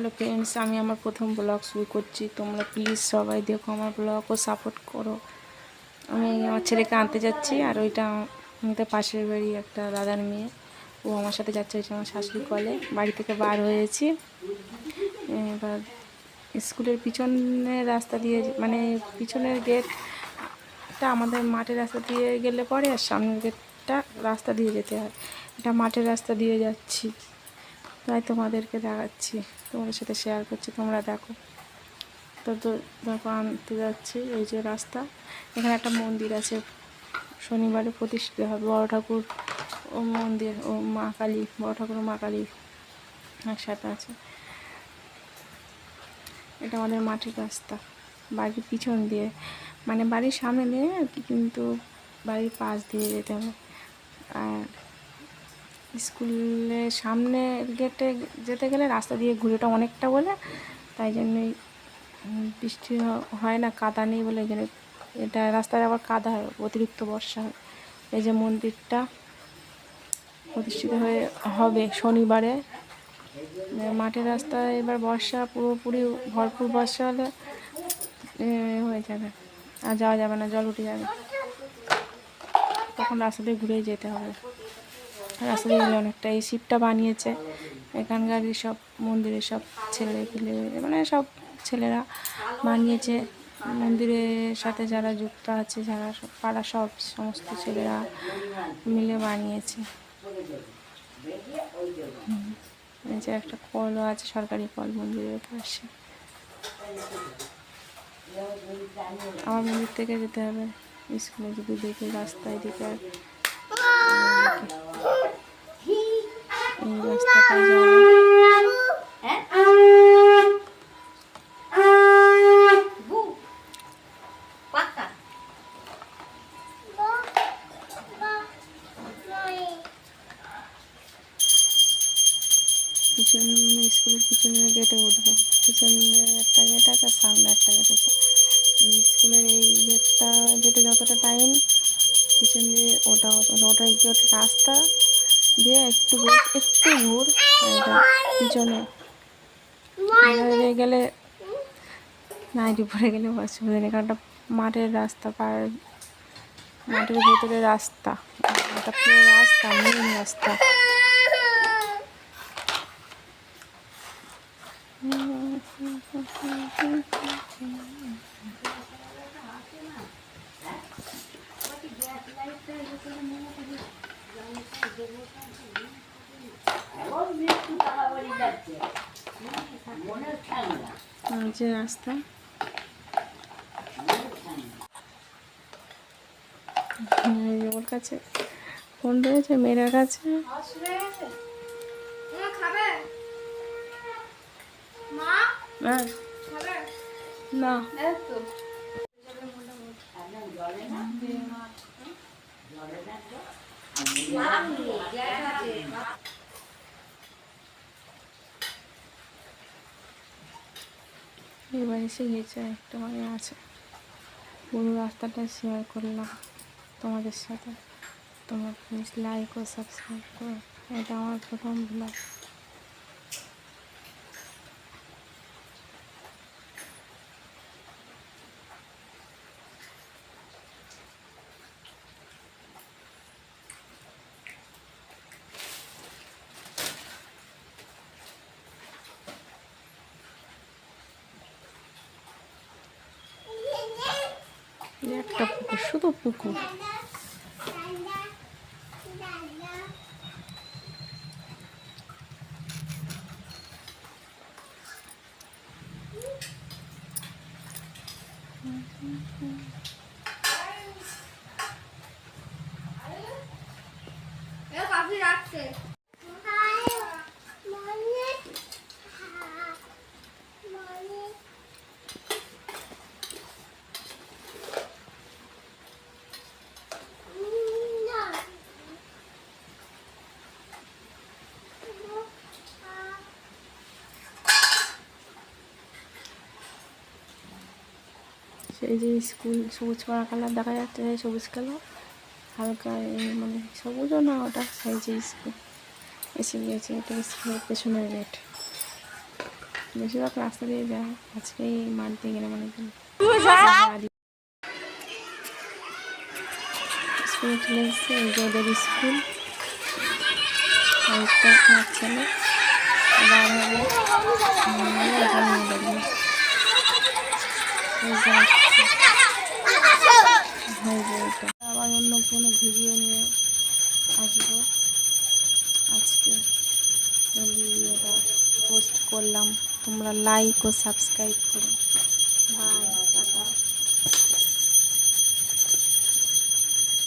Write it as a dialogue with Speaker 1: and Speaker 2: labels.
Speaker 1: Hello friends আমি আমার প্রথম ব্লগ শুরু করছি। তোমরা প্লিজ সবাই দেখো আমার ব্লগ ও সাপোর্ট করো। আমি আমার ছেলেকে আনতে যাচ্ছি আর ওইটা আমাদের পাশের বাড়ি একটা দাদার মেয়ে। ও আমার সাথে যাচ্ছে ওইটা আমার শাশুড়ি কলে। বাড়ি থেকে বার হয়েছি। এবার স্কুলের পিছনের রাস্তা দিয়ে মানে পিছনের গেটটা আমাদের মাঠের রাস্তা দিয়ে গেলে পরে আর সামনের গেটটা রাস্তা দিয়ে যেতে হয়। এটা মাঠের রাস্তা দিয়ে যাচ্ছি। তাই তোমাদেরকে দেখাচ্ছি, তোমাদের সাথে শেয়ার করছি, তোমরা দেখো। তো দেখো, আনতে যাচ্ছি, এই যে রাস্তা। এখানে একটা মন্দির আছে, শনিবারে প্রতিষ্ঠিত হবে, বড় ঠাকুর ও মন্দির ও মা কালী, বড় ঠাকুর ও মা কালী একসাথে আছে। এটা আমাদের মাটির রাস্তা, বাড়ির পিছন দিয়ে। মানে বাড়ির সামনে দিয়ে আর কি, কিন্তু বাড়ির পাশ দিয়ে যেতে হবে। আর স্কুলের সামনে গেটে যেতে গেলে রাস্তা দিয়ে ঘুরেটা অনেকটা বলে, তাই জন্যই বৃষ্টি হয় না, কাদা নেই বলে এই এটা রাস্তায় আবার কাদা হয়, অতিরিক্ত বর্ষা হয়। এই যে মন্দিরটা প্রতিষ্ঠিত হয়ে হবে শনিবারে। মাঠের রাস্তায় এবার বর্ষা, পুরোপুরি ভরপুর বর্ষা হলে হয়ে যাবে। আর যাওয়া যাবে না, জল উঠে যাবে। তখন রাস্তা দিয়ে ঘুরেই যেতে হবে। রাস্তা দিয়ে অনেকটা এই শিপটা বানিয়েছে। এখানকার সব মন্দিরের সব ছেলে পেলে মানে সব ছেলেরা বানিয়েছে। মন্দিরের সাথে যারা যুক্ত আছে, যারা পাড়া সব সমস্ত ছেলেরা মিলে বানিয়েছে। যে একটা কলও আছে, সরকারি কল মন্দিরের পাশে। আমার মন্দির থেকে যেতে হবে। স্কুলে যদি দেখি রাস্তায় দিকে আর পিছনে স্কুলের পিছনে গেটে উঠবো। পিছনে একটা গেট আছে সামনে একটা গেট আছে। স্কুলের এই গেটটা যেতে যতটা টাইম পিছন দিয়ে ওটা ওটা গেট রাস্তা দিয়ে একটু একটু ঘুর পিছনে। গেলে নাইটি পরে গেলে অসুবিধা নেই কারণ মাঠের রাস্তা পার মাঠের ভেতরে রাস্তা। রাস্তা মেন রাস্তা আর যে রাস্তা। ওর কাছে ফোন রয়েছে মেয়ের কাছে।
Speaker 2: খাবে।
Speaker 1: না। এবার এসে গেছে, একটা মানে আছে। পুরো রাস্তাটা শেয়ার করলাম তোমাদের সাথে। তোমরা প্লিজ লাইক ও সাবস্ক্রাইব করো। এটা আমার প্রথম ব্লগ একটা পুকুর শুধু পুকুর।
Speaker 2: রাখছে।
Speaker 1: সেই যে স্কুল সবুজ করা কালার দেখা যাচ্ছে সবুজ কালার। হালকা এই মানে সবুজও না, ওটা সেই যে স্কুল। এসে গিয়েছে, এটা স্কুলের পেছনের গেট বেশিরভাগ রাস্তা দিয়ে যায় আজকে এই দিয়ে গেলে মনে করি স্কুল চলে এসছে, এই যে ওদের স্কুল। ছেলে, বার হবে উম, এটা নিয়ে বেরিয়ে। এই যে আসছে। হয়ে যায় এটা। আবার অন্য কোনো ভিডিও নিয়ে আসব। আজকে ভিডিওটা পোস্ট করলাম। তোমরা লাইক ও সাবস্ক্রাইব করো।